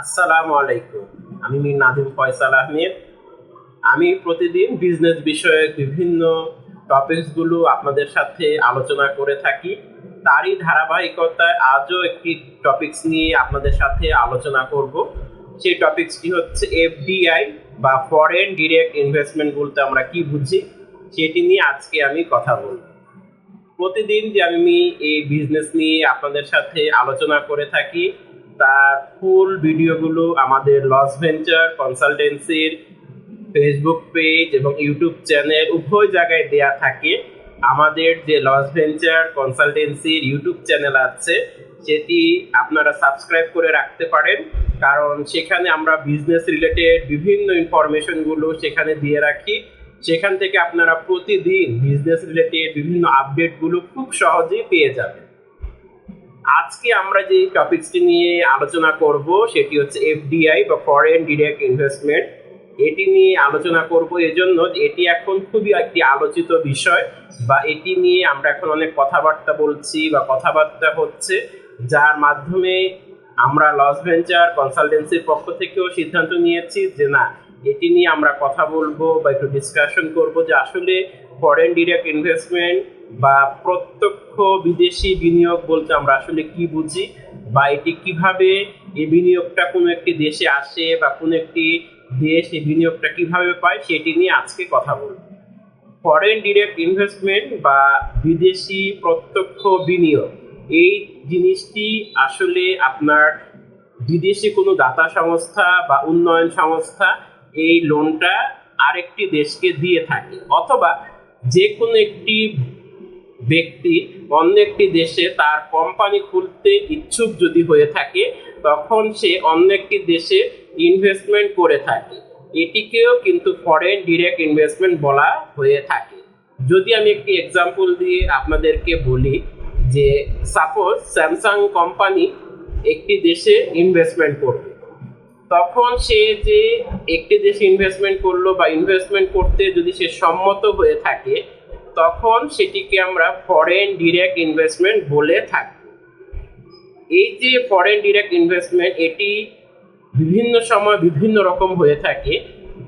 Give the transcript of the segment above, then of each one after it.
আসসালামু আলাইকুম। আমি মীর নাদিম ফয়সাল আহমেদ। আমি প্রতিদিন বিজনেস বিষয়ক বিভিন্ন টপিকসগুলো আপনাদের সাথে আলোচনা করে থাকি। তারই ধারাবাহিকতায় আজও একটি টপিকস নিয়ে আপনাদের সাথে আলোচনা করব। সেই টপিকসটি হচ্ছে এফডিআই বা ফরেন ডিরেক্ট ইনভেস্টমেন্ট বলতে আমরা কি বুঝি, সেটি নিয়ে আজকে আমি কথা বলব। প্রতিদিন যে আমি এই বিজনেস নিয়ে আপনাদের সাথে আলোচনা করে থাকি তার ফুল ভিডিওগুলো আমাদের লস ভেঞ্চার কনসালটেন্সির ফেসবুক পেজ এবং ইউটিউব চ্যানেল উভয় জায়গায় দেয়া থাকে। আমাদের যে লস ভেঞ্চার কনসালটেন্সির ইউটিউব চ্যানেল আছে, সেটি আপনারা সাবস্ক্রাইব করে রাখতে পারেন। কারণ সেখানে আমরা বিজনেস রিলেটেড বিভিন্ন ইনফরমেশনগুলো সেখানে দিয়ে রাখি। সেখান থেকে আপনারা প্রতিদিন বিজনেস রিলেটেড বিভিন্ন আপডেটগুলো খুব সহজেই পেয়ে যাবেন। আজকে আমরা যে টপিকসটি নিয়ে আলোচনা করব, সেটি হচ্ছে এফডিআই বা ফরেন ডিরেক্ট ইনভেস্টমেন্ট এটি নিয়ে আলোচনা করব এজন্য এটি এখন খুবই একটি আলোচিত বিষয় বা এটি নিয়ে আমরা এখন অনেক কথাবার্তা বলছি বা কথাবার্তা হচ্ছে, যার মাধ্যমে আমরা লস ভেঞ্চার কনসালটেন্সির পক্ষ থেকেও সিদ্ধান্ত নিয়েছি যে না, এটি নিয়ে আমরা কথা বলব বা একটু ডিসকাশন করব যে আসলে ফরেন ডিরেক্ট ইনভেস্টমেন্ট বা প্রত্যক্ষ বিদেশি বিনিয়োগ বলতে আমরা আসলে কি বুঝি? বা এটি কীভাবে এই বিনিয়োগটা কোনো একটি দেশে আসে বা কোনো একটি দেশ এই বিনিয়োগটা কীভাবে পায় সেটি নিয়ে আজকে কথা বলব। ফরেন ডিরেক্ট ইনভেস্টমেন্ট বা বিদেশি প্রত্যক্ষ বিনিয়োগ, এই জিনিসটি আসলে আপনার বিদেশি কোনো দাতা সংস্থা বা উন্নয়ন সংস্থা এই লোনটা আরেকটি দেশকে দিয়ে থাকে। অথবা যে কোনো একটি ব্যক্তি অন্য একটি দেশে তার কোম্পানি খুলতে ইচ্ছুক যদি হয়ে থাকে, তখন সে অন্য একটি দেশে ইনভেস্টমেন্ট করে থাকে। এটিকেও কিন্তু ফরেন ডিরেক্ট ইনভেস্টমেন্ট বলা হয়ে থাকে। যদি আমি একটি এক্সাম্পল দিয়ে আপনাদেরকে বলি যে সাপোজ স্যামসাং কোম্পানি একটি দেশে ইনভেস্টমেন্ট করবে। তখন সে যে একটি দেশে ইনভেস্টমেন্ট করল বা ইনভেস্টমেন্ট করতে যদি সে সম্মত হয়ে থাকে তখন সেটিকে আমরা ফরেন ডিরেক্ট ইনভেস্টমেন্ট বলে থাকি। এই যে ফরেন ডিরেক্ট ইনভেস্টমেন্ট এটি বিভিন্ন সময় বিভিন্ন রকম হয়ে থাকে।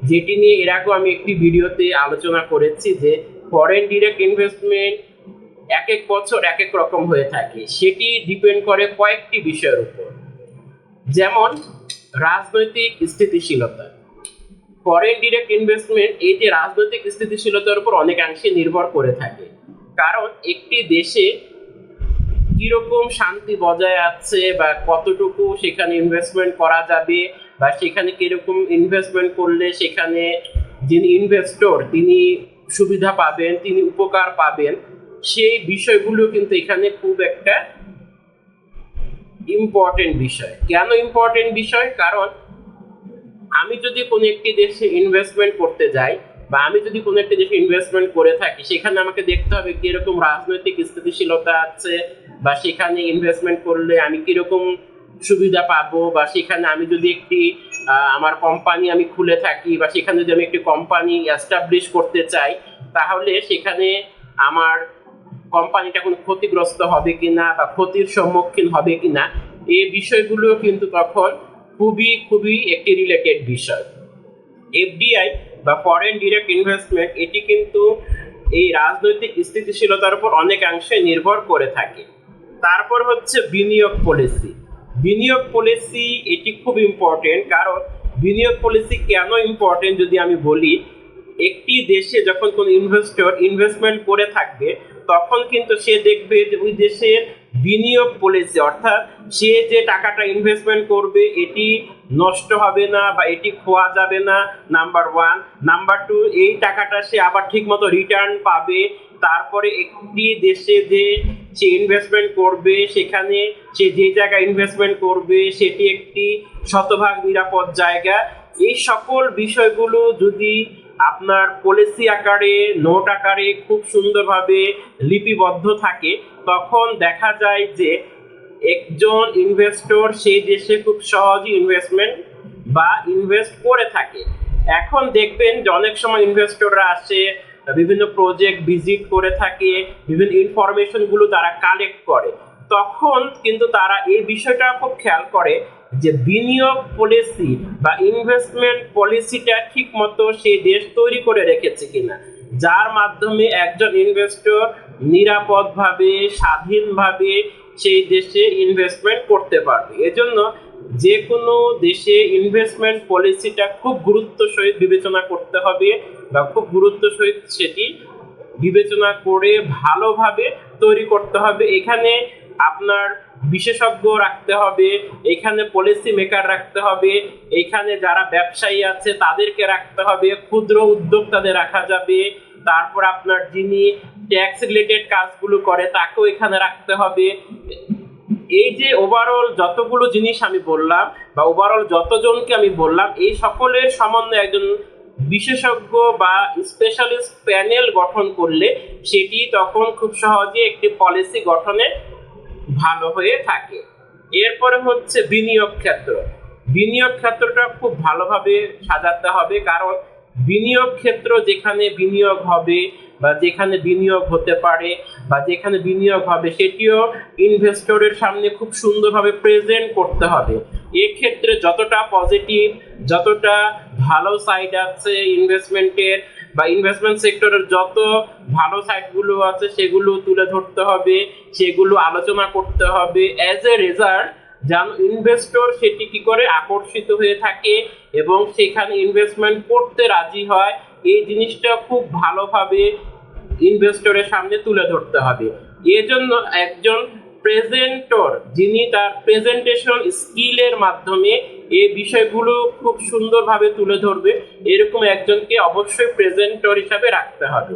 যেটি নিয়ে এর আগেও আমি একটি ভিডিওতে আলোচনা করেছি যে ফরেন ডিরেক্ট ইনভেস্টমেন্ট এক এক বছর এক এক রকম হয়ে থাকে। সেটি ডিপেন্ড করে কয়েকটি বিষয়ের উপর। যেমন রাজনৈতিক স্থিতিশীলতা। ফরেন ডিরেক্ট ইনভেস্টমেন্ট যে রাজনৈতিক স্থিতিশীলতার উপর অনেকাংশে নির্ভর করে থাকে। কারণ একটি দেশে কীরকম শান্তি বজায় আছে বা কতটুকু সেখানে ইনভেস্টমেন্ট করা যাবে বা সেখানে কীরকম ইনভেস্টমেন্ট করলে সেখানে যিনি ইনভেস্টর তিনি সুবিধা পাবেন, তিনি উপকার পাবেন, সেই বিষয়গুলো কিন্তু এখানে খুব একটা ইম্পর্টেন্ট বিষয়। কেন ইম্পর্টেন্ট বিষয়? কারণ আমি যদি কোনো একটি দেশে ইনভেস্টমেন্ট করতে যাই বা আমি যদি কোনো একটি দেশে ইনভেস্টমেন্ট করে থাকি, সেখানে আমাকে দেখতে হবে কীরকম রাজনৈতিক স্থিতিশীলতা আছে বা সেখানে ইনভেস্টমেন্ট করলে আমি কীরকম সুবিধা পাবো বা সেখানে আমি যদি একটি আমার কোম্পানি আমি খুলে থাকি বা সেখানে যদি আমি একটি কোম্পানি এস্টাবলিশ করতে চাই, তাহলে সেখানে আমার কোম্পানিটা কোনো ক্ষতিগ্রস্ত হবে কিনা বা ক্ষতির সম্মুখীন হবে কিনা এই বিষয়গুলো কিন্তু তখন খুবই খুবই একটি রিলেটেড বিষয়। এফডিআই বা ফরেন ডিরেক্ট ইনভেস্টমেন্ট এটি কিন্তু এই রাজনৈতিক স্থিতিশীলতার উপর অনেকাংশে নির্ভর করে থাকে। তারপর হচ্ছে বিনিয়োগ পলিসি বিনিয়োগ পলিসি এটি খুব ইম্পর্টেন্ট কারণ বিনিয়োগ পলিসি কেন ইম্পর্টেন্ট যদি আমি বলি, একটি দেশে যখন কোনো ইনভেস্টর ইনভেস্টমেন্ট করে থাকবে, তখন কিন্তু সে দেখবে যে ওই দেশের বিনিয়োগ পলিসি অর্থাৎ সে যে টাকাটা ইনভেস্টমেন্ট করবে, এটি নষ্ট হবে না বা এটি খোয়া যাবে না নাম্বার ওয়ান নাম্বার টু এই টাকাটা সে আবার ঠিকমতো রিটার্ন পাবে। তারপরে একটি দেশে যে সে ইনভেস্টমেন্ট করবে, সেখানে সে যে জায়গায় ইনভেস্টমেন্ট করবে, সেটি একটি শতভাগ নিরাপদ জায়গা। এই সকল বিষয়গুলো যদি আপনার পলিসি আকারে নোট আকারে খুব সুন্দরভাবে লিপিবদ্ধ থাকে। তখন দেখা যায় যে একজন ইনভেস্টর সেই দেশে খুব সহজেই ইনভেস্টমেন্ট বা ইনভেস্ট করে থাকে। এখন দেখবেন যে অনেক সময় ইনভেস্টররা আসে, বিভিন্ন প্রজেক্ট ভিজিট করে থাকে, বিভিন্ন ইনফরমেশনগুলো তারা কালেক্ট করে। তখন কিন্তু তারা এই বিষয়টা খুব খেয়াল করে যে বিনিয়োগ পলিসি বা ইনভেস্টমেন্ট পলিসিটা ঠিক মতো সেই দেশ তৈরি করে রেখেছে কিনা। যার মাধ্যমে একজন ইনভেস্টর নিরাপদভাবে, স্বাধীনভাবে সেই দেশে ইনভেস্টমেন্ট করতে পারবে। এজন্য যে কোনো দেশে ইনভেস্টমেন্ট পলিসিটা খুব গুরুত্ব সহিত বিবেচনা করতে হবে বা খুব গুরুত্ব সহিত সেটি বিবেচনা করে ভালোভাবে তৈরি করতে হবে। এখানে আপনার বিশেষজ্ঞ রাখতে হবে, এখানে পলিসি মেকার রাখতে হবে, এখানে যারা ব্যবসায়ী আছে তাদেরকে রাখতে হবে, ক্ষুদ্র উদ্যোক্তাদের রাখা যাবে, তারপর আপনার যিনি ট্যাক্স রিলেটেড কাজগুলো করে তাকেও এখানে রাখতে হবে। এই যে ওভারঅল যতগুলো জিনিস আমি বললাম বা ওভারঅল যতজনকে আমি বললাম, এই সকলের সমন্বয়ে একজন বিশেষজ্ঞ বা স্পেশালিস্ট প্যানেল গঠন করলে সেটি তখন খুব সহজে একটি পলিসি গঠনে ভালো হয়ে থাকে। এরপরে হচ্ছে বিনিয়োগ ক্ষেত্র। বিনিয়োগ ক্ষেত্রটা খুব ভালোভাবে সাজাতে হবে কারণ বিনিয়োগ ক্ষেত্র যেখানে বিনিয়োগ হবে বা যেখানে বিনিয়োগ হতে পারে বা যেখানে বিনিয়োগ হবে সেটিও ইনভেস্টরের সামনে খুব সুন্দরভাবে প্রেজেন্ট করতে হবে। এক্ষেত্রে যতটা পজিটিভ যতটা ভালো সাইড আছে ইনভেস্টমেন্টের বা ইনভেস্টমেন্ট সেক্টরের যত ভালো সাইডগুলো আছে, সেগুলো তুলে ধরতে হবে, সেগুলো আলোচনা করতে হবে। অ্যাজ এ রেজাল্ট যেন ইনভেস্টর সেটি কি করে? আকর্ষিত হয়ে থাকে এবং সেখানে ইনভেস্টমেন্ট করতে রাজি হয়। এই জিনিসটা খুব ভালোভাবে ইনভেস্টরের সামনে তুলে ধরতে হবে। এজন্য একজন প্রেজেন্টর যিনি তার প্রেজেন্টেশন স্কিলের মাধ্যমে এই বিষয়গুলো খুব সুন্দরভাবে তুলে ধরবে। এরকম একজনকে অবশ্যই প্রেজেন্টর হিসাবে রাখতে হবে।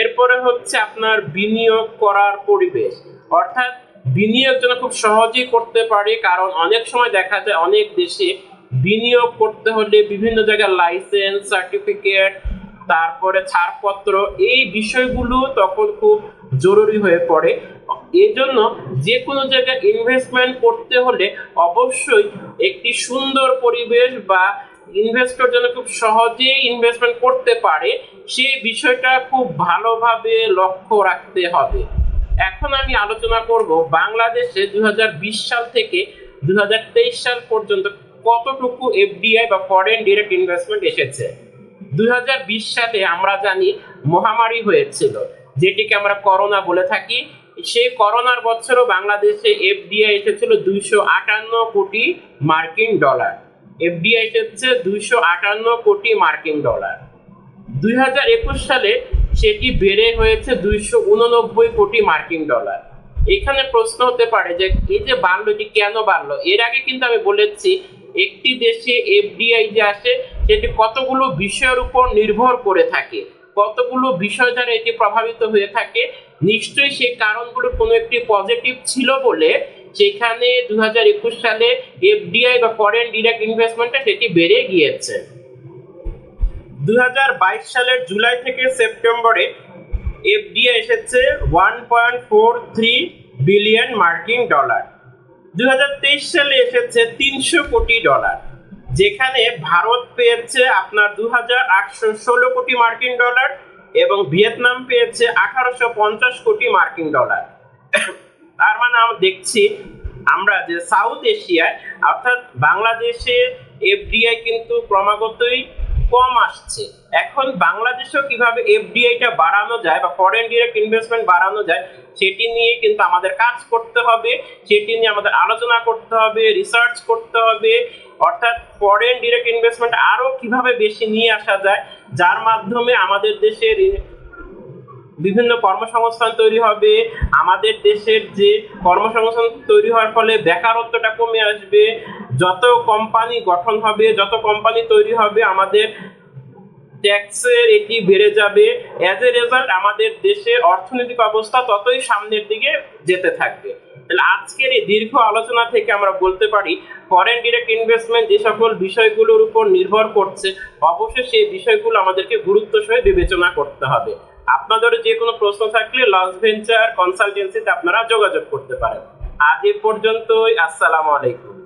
এরপরে হচ্ছে আপনার বিনিয়োগ করার পরিবেশ। অর্থাৎ বিনিয়োগ যেন খুব সহজেই করতে পারে, কারণ অনেক সময় দেখা যায় অনেক দেশে বিনিয়োগ করতে হলে বিভিন্ন জায়গায় লাইসেন্স সার্টিফিকেট তারপরে ছাড়পত্র, এই বিষয়গুলো তখন খুব জরুরি হয়ে পড়ে। এজন্য যে কোনো জায়গায় ইনভেস্টমেন্ট করতে হলে অবশ্যই একটি সুন্দর পরিবেশ বা ইনভেস্টর যেন খুব সহজেই ইনভেস্টমেন্ট করতে পারে, সেই বিষয়টা খুব ভালোভাবে লক্ষ্য রাখতে হবে। এখন আমি আলোচনা করব বাংলাদেশে দু হাজার বিশ সাল থেকে দু হাজার তেইশ সাল পর্যন্ত কতটুকু এফডিআই বা ফরেন ডিরেক্ট ইনভেস্টমেন্ট এসেছে। দুই হাজার বিশ সালে আমরা জানি মহামারী হয়েছিল, যেটিকে আমরা করোনা বলে থাকি। সেই করোনার বছরও বাংলাদেশে এফডিআই এসেছিল দুইশো আটান্ন কোটি মার্কিন ডলার। এফডিআই এসেছে দুইশো আটান্ন কোটি মার্কিন ডলার। দুই হাজার একুশ সালে সেটি বেড়ে হয়েছে দুইশো উননব্বই কোটি মার্কিন ডলার। এখানে প্রশ্ন হতে পারে যে এই যে বাড়লো এটি কেন বাড়লো? এর আগে কিন্তু আমি বলেছি, একটি দেশে এফডিআই যে আসে সেটি কতগুলো বিষয়ের উপর নির্ভর করে থাকে? কতগুলো বিষয় দ্বারা এটি প্রভাবিত হয়ে থাকে? নিশ্চয়ই সেই কারণগুলো কোনো একটি পজিটিভ ছিল বলে সেখানে দু হাজার একুশ সালে এফডিআই বা ফরেন ডিরেক্ট ইনভেস্টমেন্টে সেটি বেড়ে গিয়েছে। দু হাজার বাইশ সালের জুলাই থেকে সেপ্টেম্বরে এফডিআই এসেছে one point four three billion মার্কিন ডলার। দু হাজার তেইশ সালে এসেছে তিনশো কোটি ডলার। যেখানে ভারত পেয়েছে আপনার দু হাজার আটশো ষোলো কোটি মার্কিন ডলার এবং ভিয়েতনাম পেয়েছে আঠারোশো পঞ্চাশ কোটি মার্কিন ডলার। তার মানে আমরা দেখছি, আমরা যে সাউথ এশিয়ায়, অর্থাৎ বাংলাদেশে এফডিআই কিন্তু ক্রমাগতই কম আসছে। এখন বাংলাদেশেও কীভাবে এফডিআইটা বাড়ানো যায় বা ফরেন ডিরেক্ট ইনভেস্টমেন্ট বাড়ানো যায়, সেটি নিয়ে কিন্তু আমাদের কাজ করতে হবে, সেটি নিয়ে আমাদের আলোচনা করতে হবে রিসার্চ করতে হবে। অর্থাৎ ফরেন ডিরেক্ট ইনভেস্টমেন্ট আরও কীভাবে বেশি নিয়ে আসা যায়, যার মাধ্যমে আমাদের দেশের বিভিন্ন কর্মসংস্থান তৈরি হবে। আমাদের দেশের যে কর্মসংস্থান তৈরি হওয়ার ফলে বেকারত্বটা কমে আসবে। যত কোম্পানি গঠন হবে, যত কোম্পানি তৈরি হবে, আমাদের ট্যাক্সের এটি বেড়ে যাবে। অ্যাজ এ রেজাল্ট আমাদের দেশের অর্থনৈতিক অবস্থা ততই সামনের দিকে যেতে থাকবে। তাহলে আজকের এই দীর্ঘ আলোচনা থেকে আমরা বলতে পারি ফরেন ডিরেক্ট ইনভেস্টমেন্ট যে সকল বিষয়গুলোর উপর নির্ভর করছে, অবশ্যই সেই বিষয়গুলো আমাদেরকে গুরুত্ব সহ বিবেচনা করতে হবে। আপনাদের যে কোনো প্রশ্ন থাকলে লস ভেঞ্চার কনসালটেন্সিতে আপনারা যোগাযোগ করতে পারেন। আজ এ পর্যন্তই, আসসালামু আলাইকুম।